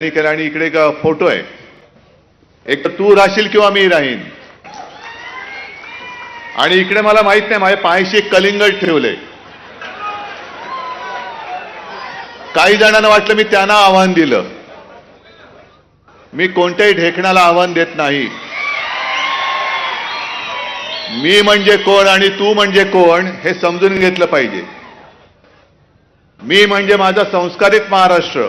आणि इकडे एक फोटो आहे. एक तर तू राहशील किंवा मी राहीन. आणि इकडे मला माहीत नाही माझ्या पायाशी एक कलिंगड ठेवले काही जणांना वाटलं मी त्यांना आव्हान दिलं. मी कोणत्याही ढेकणाला आव्हान देत नाही. मी म्हणजे कोण आणि तू म्हणजे कोण हे समजून घेतलं पाहिजे. मी म्हणजे माझा संस्कारित महाराष्ट्र.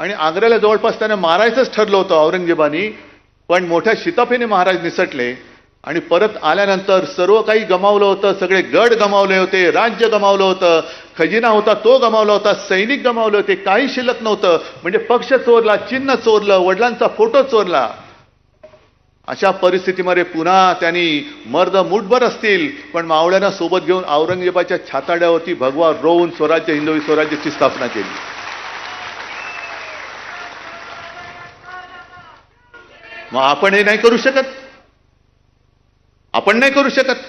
आणि आग्र्याला जवळपास त्याने मारायचंच ठरलं होतं औरंगजेबानी पण मोठ्या शिताफीने महाराज निसटले आणि परत आल्यानंतर सर्व काही गमावलं होतं सगळे गड गमावले होते राज्य गमावलं होतं खजिना होता तो गमावला होता सैनिक गमावले होते काही शिल्लक नव्हतं म्हणजे पक्ष चोरला चिन्ह चोरलं वडिलांचा फोटो चोरला. अशा परिस्थितीमध्ये पुन्हा त्यांनी मर्द मुठभर असतील पण मावळ्यांना सोबत घेऊन औरंगजेबाच्या छाताड्यावरती भगवा रोवून स्वराज्य हिंदवी स्वराज्याची स्थापना केली. मग आपण हे नाही करू शकत. आपण नाही करू शकत.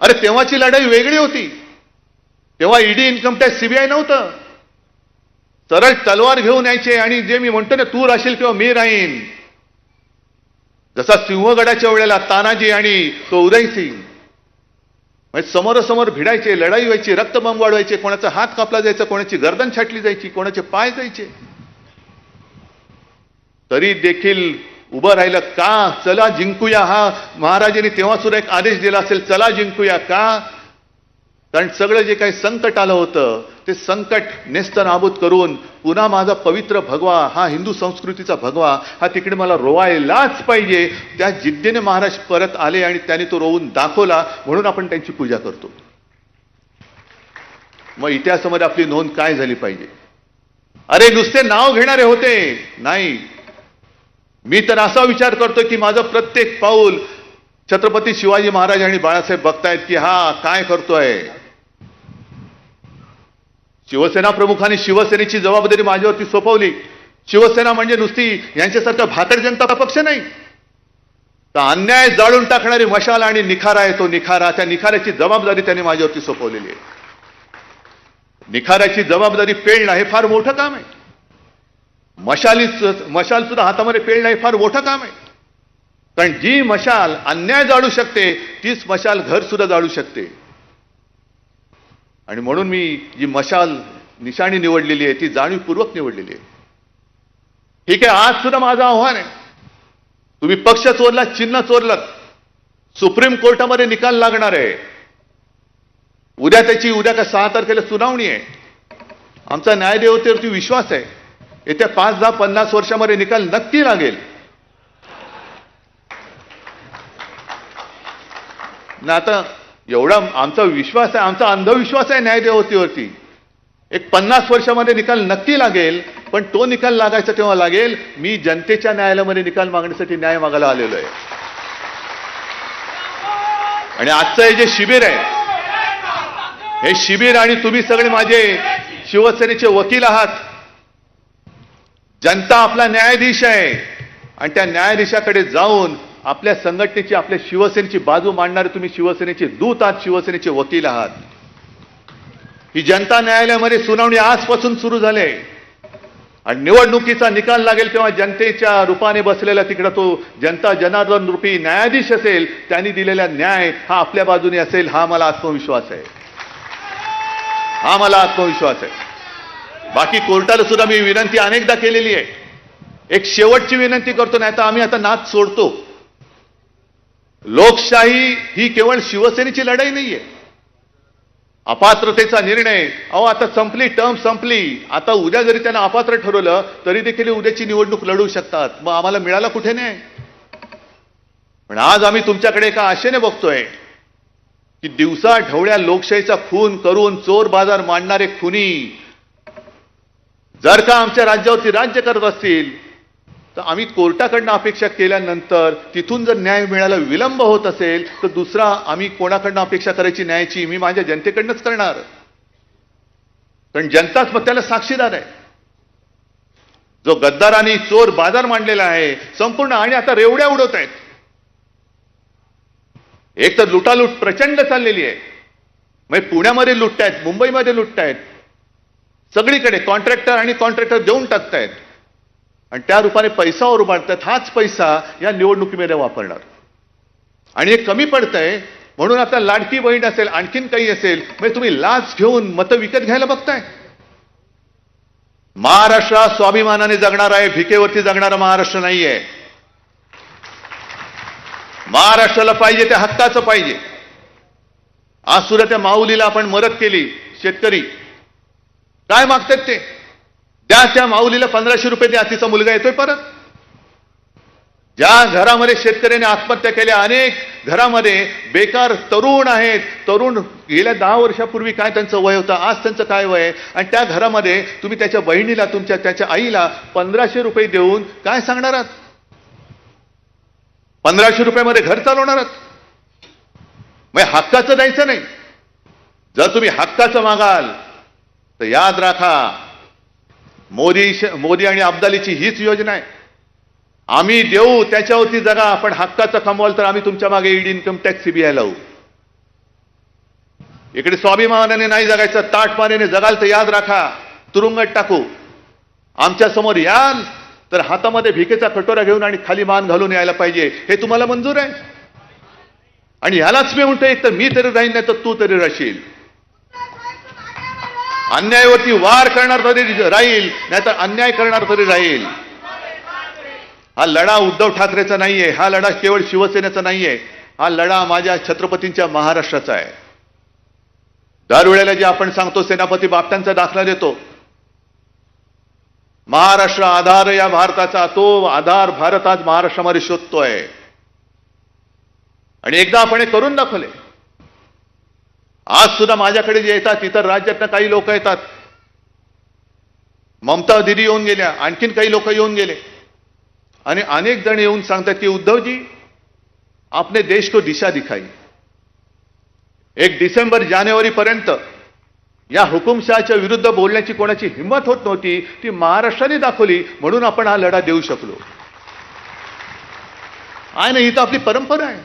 अरे तेव्हाची लढाई वेगळी होती. तेव्हा ईडी इन्कम टॅक्स सीबीआय नव्हतं. सरळ तलवार घेऊन यायचे आणि जे मी म्हणतो ना तू राहशील किंवा मी राहीन. जसा सिंहगडाच्या वेळेला तानाजी आणि तो उदयसिंग म्हणजे समोरासमोर भिडायचे लढाई व्हायची रक्तबंब वाढवायचे कोणाचा हात कापला जायचा कोणाची गर्दन छाटली जायची कोणाचे पाय जायचे. तरी देखील उभं राहिलं का? चला जिंकूया हा. महाराजांनी तेव्हा सुद्धा एक आदेश दिला असेल चला जिंकूया का? कारण सगळं जे काही संकट आलं होतं ते संकट नेस्त नाबूद करून पुन्हा माझा पवित्र भगवा हा हिंदू संस्कृतीचा भगवा हा तिकडे मला रोवायलाच पाहिजे. त्या जिद्दीने महाराज परत आले आणि त्याने तो रोवून दाखवला म्हणून आपण त्यांची पूजा करतो. मग इतिहासामध्ये आपली नोंद काय झाली पाहिजे? अरे नुसते नाव घेणारे होते. नाही. मी तर असा विचार करतो की माझं प्रत्येक पाऊल छत्रपती शिवाजी महाराज आणि बाळासाहेब बघतायत की हा काय करतोय. शिवसेना प्रमुखांनी शिवसेनेची जबाबदारी माझ्यावरती सोपवली. शिवसेना म्हणजे नुसती यांच्यासारखा भाकड जनता पक्ष नाही. तर अन्याय जाळून टाकणारी मशाल आणि निखारा आहे तो निखारा. त्या निखाऱ्याची जबाबदारी त्यांनी माझ्यावरती सोपवलेली आहे. निखाऱ्याची जबाबदारी पेळणं हे फार मोठं काम आहे. मशाली मशाल सुद्धा हातामध्ये पेळ नाही फार मोठं काम आहे. कारण जी मशाल अन्याय जाळू शकते तीच मशाल घर सुद्धा जाळू शकते. आणि म्हणून मी जी मशाल निशाणी निवडलेली आहे ती जाणीवपूर्वक निवडलेली आहे. ठीक आहे आज सुद्धा माझं आव्हान आहे. तुम्ही पक्ष चोरला चिन्ह चोरलं सुप्रीम कोर्टामध्ये निकाल लागणार आहे. उद्या त्याची उद्या का सहा तारखेला सुनावणी आहे. आमचा न्यायदेवतेवरती विश्वास आहे. येत्या पाच दहा पन्नास वर्षामध्ये निकाल नक्की लागेल. ना आता एवढा आमचा विश्वास आहे आमचा अंधविश्वास आहे न्यायदेवतेवरती एक पन्नास वर्षामध्ये निकाल नक्की लागेल पण तो निकाल लागायचा तेव्हा लागेल मी जनतेच्या न्यायालयामध्ये निकाल मागण्यासाठी न्याय मागायला आलेलो आहे. आणि आजचं हे जे शिबिर आहे हे शिबिर आणि तुम्ही सगळे माझे शिवसेनेचे वकील आहात. जनता आपला न्यायाधीश आहे. आणि त्या न्यायाधीशाकडे जाऊन आपल्या संघटनेची आपल्या शिवसेनेची बाजू मांडणारे तुम्ही शिवसेनेचे दूत आहात शिवसेनेचे वकील आहात. ही जनता न्यायालयामध्ये सुनावणी आजपासून सुरू झाले आणि निवडणुकीचा निकाल लागेल तेव्हा जनतेच्या रूपाने बसलेला तिकडं तो जनता जनार्दन रूपी न्यायाधीश असेल त्यांनी दिलेला न्याय हा आपल्या बाजूने असेल हा मला आत्मविश्वास आहे. हा मला आत्मविश्वास आहे. बाकी कोर्टाला सुद्धा मी विनंती अनेकदा केलेली आहे. एक शेवटची विनंती करतो नाही तर आम्ही आता नाच सोडतो. लोकशाही ही केवळ शिवसेनेची लढाई नाहीये. अपात्रतेचा निर्णय. अहो आता संपली टर्म संपली. आता उद्या जरी त्यांना अपात्र ठरवलं तरी देखील उद्याची निवडणूक लढवू शकतात. मग आम्हाला मिळाला कुठे नाही पण आज आम्ही तुमच्याकडे एका आशेने बघतोय की दिवसा ढवळ्या लोकशाहीचा खून करून चोर बाजार मांडणारे खुनी जर का आमच्या राज्यावरती राज्य करत असतील तर आम्ही कोर्टाकडनं अपेक्षा केल्यानंतर तिथून जर न्याय मिळायला विलंब होत असेल तर दुसरा आम्ही कोणाकडनं अपेक्षा करायची न्यायाची मी माझ्या जनतेकडनंच करणार. कारण जनताच मग त्याला साक्षीदार आहे. जो गद्दार आणि चोर बाजार मांडलेला आहे संपूर्ण आणि आता रेवड्या उडवत आहेत. एक तर लुटालूट प्रचंड चाललेली आहे. म्हणजे पुण्यामध्ये लुटतायत मुंबईमध्ये लुटतायत. सगळीकडे कॉन्ट्रॅक्टर आणि कॉन्ट्रॅक्टर देऊन टाकतायत. आणि त्या रूपाने पैसा उभारतात हाच पैसा या निवडणुकीमध्ये वापरणार. आणि हे कमी पडतंय म्हणून आता लाडकी बहीण असेल आणखीन काही असेल म्हणजे तुम्ही लाच घेऊन मतं विकत घ्यायला बघताय. महाराष्ट्र स्वाभिमानाने जगणार आहे भिकेवरती जगणारा महाराष्ट्र नाहीये. महाराष्ट्राला पाहिजे ते हक्काचं पाहिजे. आज सुद्धा त्या माऊलीला आपण मदत केली शेतकरी. काय मागतात ते? त्या त्या माऊलीला पंधराशे रुपये द्या तिचा मुलगा येतोय परत. ज्या घरामध्ये शेतकऱ्याने आत्महत्या केल्या अनेक घरामध्ये बेकार तरुण आहेत. तरुण गेल्या दहा वर्षापूर्वी काय त्यांचं वय होतं आज त्यांचं काय वय आहे? आणि त्या घरामध्ये तुम्ही त्याच्या बहिणीला तुमच्या त्याच्या आईला पंधराशे रुपये देऊन काय सांगणार आहात? पंधराशे रुपयामध्ये घर चालवणार आहात? मग हक्काचं द्यायचं नाही. जर तुम्ही हक्काचं मागाल तर याद राखा मोदी मोदी आणि अब्दालीची हीच योजना आहे. आम्ही देऊ त्याच्यावरती जगा आपण हक्काचं कमवाल तर आम्ही तुमच्या मागे ईडी इन्कम टॅक्स सीबीआय लावू. इकडे स्वाभिमानाने नाही जगायचं ताटमानेने जगाल तर याद राखा तुरुंगात टाकू. आमच्यासमोर याल तर हातामध्ये भिकेचा कटोरा घेऊन आणि खाली मान घालून यायला पाहिजे. हे तुम्हाला मंजूर आहे? आणि ह्यालाच मी म्हणतो एक तर मी तरी राहीन नाही तर तू तरी राहशील अन्यायावरती वार करणार तरी राहील नाहीतर अन्याय करणार तरी राहील. हा लढा उद्धव ठाकरेचा नाहीये हा लढा केवळ शिवसेनेचा नाहीये हा लढा माझ्या छत्रपतींच्या महाराष्ट्राचा आहे. दरवेळेला जे आपण सांगतो सेनापती बापटांचा दाखला देतो. महाराष्ट्र आधार या भारताचा तो आधार भारत आज महाराष्ट्रामध्ये शोधतोय. आणि एकदा आपण हे करून दाखवले. आज सुद्धा माझ्याकडे जे येतात इतर राज्यातनं काही लोक येतात. ममता दिदी येऊन गेल्या आणखीन काही लोक येऊन गेले. आणि अनेक जण येऊन सांगतात की उद्धवजी आपने देश को दिशा दिखाई. एक डिसेंबर जानेवारीपर्यंत या हुकुमशहाच्या विरुद्ध बोलण्याची कोणाची हिंमत होत नव्हती ती महाराष्ट्राने दाखवली म्हणून आपण हा लढा देऊ शकलो. आहे ना ही तर आपली परंपरा आहे.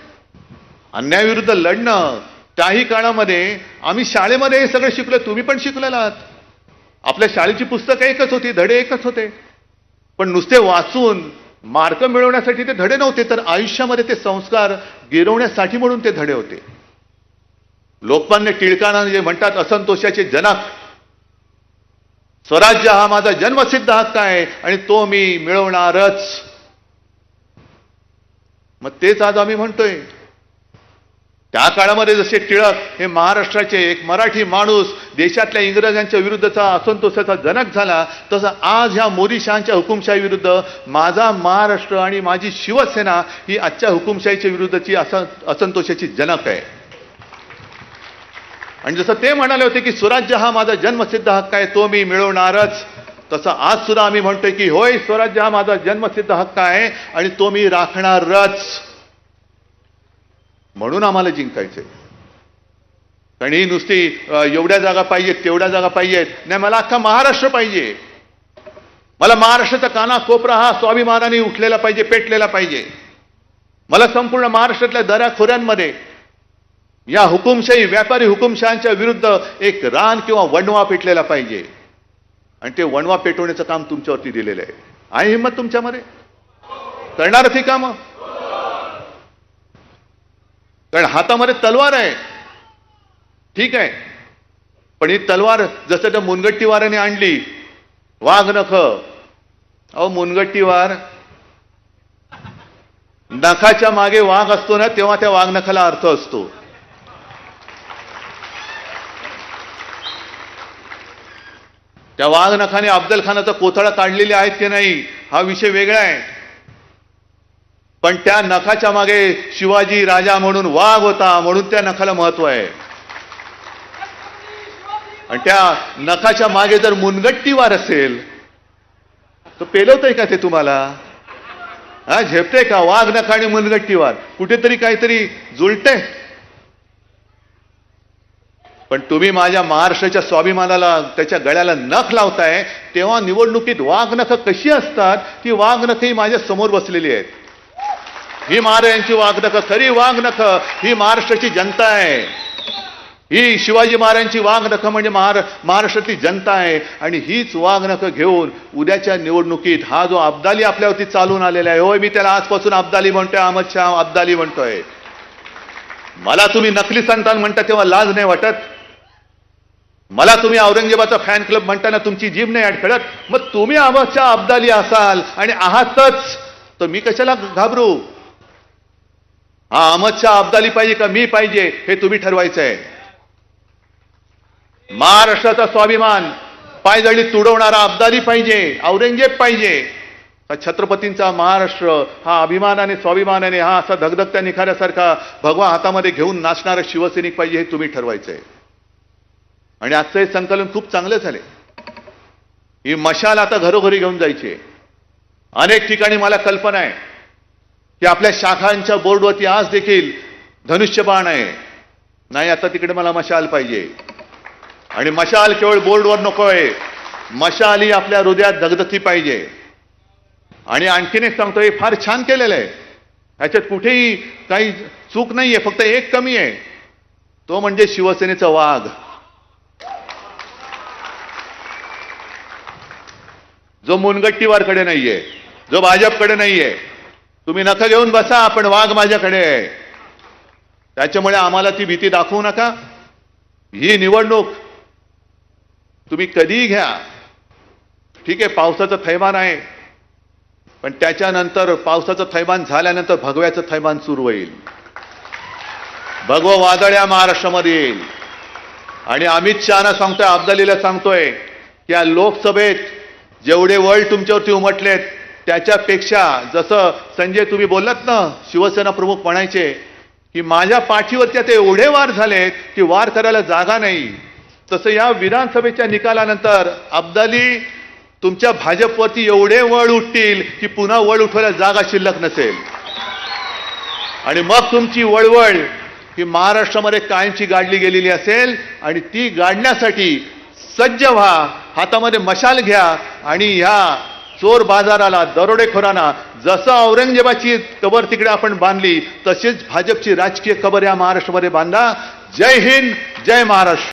अन्यायाविरुद्ध लढणं त्याही काळामध्ये आम्ही शाळेमध्ये हे सगळं शिकलो तुम्ही पण शिकलेला आहात. आपल्या शाळेची पुस्तकं एकच होती धडे एकच होते. पण नुसते वाचून मार्क मिळवण्यासाठी ते धडे नव्हते तर आयुष्यामध्ये ते संस्कार गिरवण्यासाठी म्हणून ते धडे होते. लोकमान्य टिळकांना जे म्हणतात असंतोषाचे जनक स्वराज्य हा माझा जन्मसिद्ध हक्क आहे आणि तो मी मिळवणारच. मग तेच आज आम्ही म्हणतोय. त्या काळामध्ये जसे टिळक हे महाराष्ट्राचे एक मराठी माणूस देशातल्या इंग्रजांच्या विरुद्धचा असंतोषाचा जनक झाला तसं आज ह्या मोदी शहांच्या हुकुमशाही विरुद्ध माझा महाराष्ट्र आणि माझी शिवसेना ही आजच्या हुकुमशाहीच्या विरुद्धची असं असंतोषाची जनक आहे. आणि जसं ते म्हणाले होते की स्वराज्य हा माझा जन्मसिद्ध हक्क आहे तो मी मिळवणारच. तसं आज सुद्धा आम्ही म्हणतोय की होय स्वराज्य हा माझा जन्मसिद्ध हक्क आहे आणि तो मी राखणारच. म्हणून आम्हाला जिंकायचंय. कारण ही नुसती एवढ्या जागा पाहिजेत तेवढ्या जागा पाहिजेत नाही मला अख्खा महाराष्ट्र पाहिजे. मला महाराष्ट्राचा काना कोपरा हा स्वाभिमानाने उठलेला पाहिजे पेटलेला पाहिजे. मला संपूर्ण महाराष्ट्रातल्या दऱ्याखोऱ्यांमध्ये या हुकुमशाही व्यापारी हुकुमशहांच्या विरुद्ध एक रान किंवा वणवा पेटलेला पाहिजे. आणि ते वणवा पेटवण्याचं काम तुमच्यावरती दिलेलं आहे. आहे हिंमत तुमच्यामध्ये? करणार ही कामं? कारण हातामध्ये तलवार आहे. ठीक आहे. पण ही तलवार जसं त्या मुनगट्टीवाराने आणली वाघ नख. अहो मुनगट्टीवार नखाच्या मागे वाघ असतो ना तेव्हा त्या वाघ नखाला अर्थ असतो. त्या वाघ नखाने अफजल खानाचा कोथळा काढलेले आहेत की नाही हा विषय वेगळा आहे. पण त्या नखाच्या मागे शिवाजी राजा म्हणून वाघ होता म्हणून त्या नखाला महत्त्व आहे. आणि त्या नखाच्या मागे जर मुनगट्टीवार असेल तर पेलवतंय का ते तुम्हाला? हा झेपते का? वाघ नख आणि मुनगट्टीवार कुठेतरी काहीतरी जुळते पण तुम्ही माझ्या महाराष्ट्राच्या स्वाभिमानाला त्याच्या गळ्याला नख लावताय तेव्हा निवडणुकीत वाघ नख कशी असतात ती वाघ नख ही माझ्यासमोर बसलेली आहेत. ही महाराजांची वाघ तरी खरी वाघ ही महाराष्ट्राची जनता आहे. ही शिवाजी महाराजांची वाघ म्हणजे महारा महाराष्ट्रातली जनता आहे. आणि हीच वाघ घेऊन उद्याच्या निवडणुकीत हा जो अब्दाली आपल्यावरती चालून आलेला आहे होय मी त्याला आजपासून अब्दाली म्हणतोय अहमद शाह अब्दाली म्हणतोय. मला तुम्ही नकली संतान म्हणता तेव्हा लाज नाही वाटत? मला तुम्ही औरंगजेबाचा फॅन क्लब म्हणताना तुमची जीभ नाही अडखळत? मग तुम्ही अहमदच्या अब्दाली असाल आणि आहातच तर मी कशाला घाबरू? हा अहमदच्या अब्दाली पाहिजे का? मी पाहिजे हे तुम्ही ठरवायचं आहे महाराष्ट्राचा स्वाभिमान पायदळी तुडवणारा अब्दाली पाहिजे औरंगजेब पाहिजे. छत्रपतींचा महाराष्ट्र हा अभिमानाने स्वाभिमानाने हा असा धगधगत्या निखाऱ्यासारखा भगवा हातामध्ये घेऊन नाचणारा शिवसैनिक पाहिजे हे तुम्ही ठरवायचं आहे आणि आजचं हे संकलन खूप चांगलं झाले ही मशाल आता घरोघरी घेऊन जायची अनेक ठिकाणी मला कल्पना आहे. की आपल्या शाखांच्या बोर्डवरती आज देखील धनुष्यबाण आहे. नाही आता तिकडे मला मशाल पाहिजे. आणि मशाल केवळ बोर्डवर नको आहे मशाल ही आपल्या हृदयात धगधगती पाहिजे. आणि आणखीन एक सांगतो हे फार छान केलेलं आहे. ह्याच्यात कुठेही काही चूक नाहीये फक्त एक कमी आहे. तो म्हणजे शिवसेनेचा वाघ. जो मुनगट्टीवारकडे नाहीये जो भाजपकडे नाहीये तुम्ही नखं घेऊन बसा पण वाघ माझ्याकडे आहे. त्याच्यामुळे आम्हाला ती भीती दाखवू नका. ही निवडणूक तुम्ही कधीही घ्या. ठीक आहे पावसाचं थैमान आहे. पण त्याच्यानंतर पावसाचं थैमान झाल्यानंतर भगव्याचं थैमान सुरू होईल. भगवं वादळ या महाराष्ट्रामध्ये येईल. आणि अमित शहाना सांगतोय अब्दालीला सांगतोय की या लोकसभेत जेवढे वळ तुमच्यावरती उमटलेत त्याच्यापेक्षा जसं संजय तुम्ही बोललात ना शिवसेना प्रमुख म्हणायचे की माझ्या पाठीवरती आता एवढे वार झालेत की वार करायला जागा नाही. तसं या विधानसभेच्या निकालानंतर अब्दाली तुमच्या भाजपवरती एवढे वळ उठतील की पुन्हा वळ उठवायला जागा शिल्लक नसेल. आणि मग तुमची वळवळ ही महाराष्ट्रामध्ये कायमची गाडली गेलेली असेल आणि ती गाडण्यासाठी सज्ज व्हा हातामध्ये मशाल घ्या आणि ह्या चोर बाजाराला दरोडेखोरांना जसं औरंगजेबाची कबर तिकडे आपण बांधली तशीच भाजपची राजकीय कबर या महाराष्ट्रामध्ये बांधा. जय हिंद जय महाराष्ट्र.